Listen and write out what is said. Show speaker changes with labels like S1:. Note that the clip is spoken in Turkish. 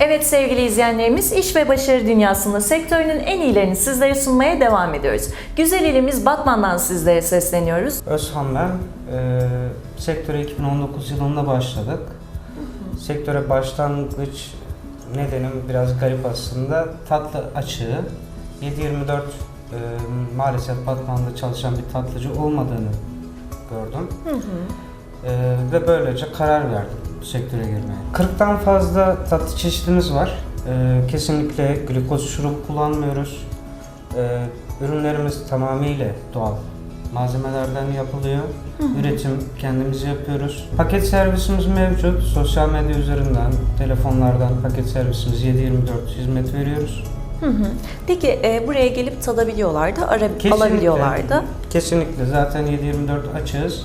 S1: Evet sevgili izleyenlerimiz, iş ve başarı dünyasında sektörünün en iyilerini sizlere sunmaya devam ediyoruz. Güzel ilimiz Batman'dan sizlere sesleniyoruz.
S2: Özhan ben. Ee, sektöre 2019 yılında başladık. Sektöre başlangıç nedenim biraz garip aslında. Tatlı açığı 7-24 e, maalesef Batman'da çalışan bir tatlıcı olmadığını gördüm. Ee, ve böylece karar verdim bu sektöre girmeye. 40'tan fazla tatlı çeşitimiz var. Ee, kesinlikle glikoz şurubu kullanmıyoruz. Ee, ürünlerimiz tamamıyla doğal malzemelerden yapılıyor. Üretim kendimiz yapıyoruz. Paket servisimiz mevcut. Sosyal medya üzerinden, telefonlardan paket servisimiz 7-24 hizmet veriyoruz.
S1: Hı hı. Peki e, buraya gelip tadabiliyorlar da, ara, alabiliyorlar da.
S2: Kesinlikle zaten 7-24 açığız.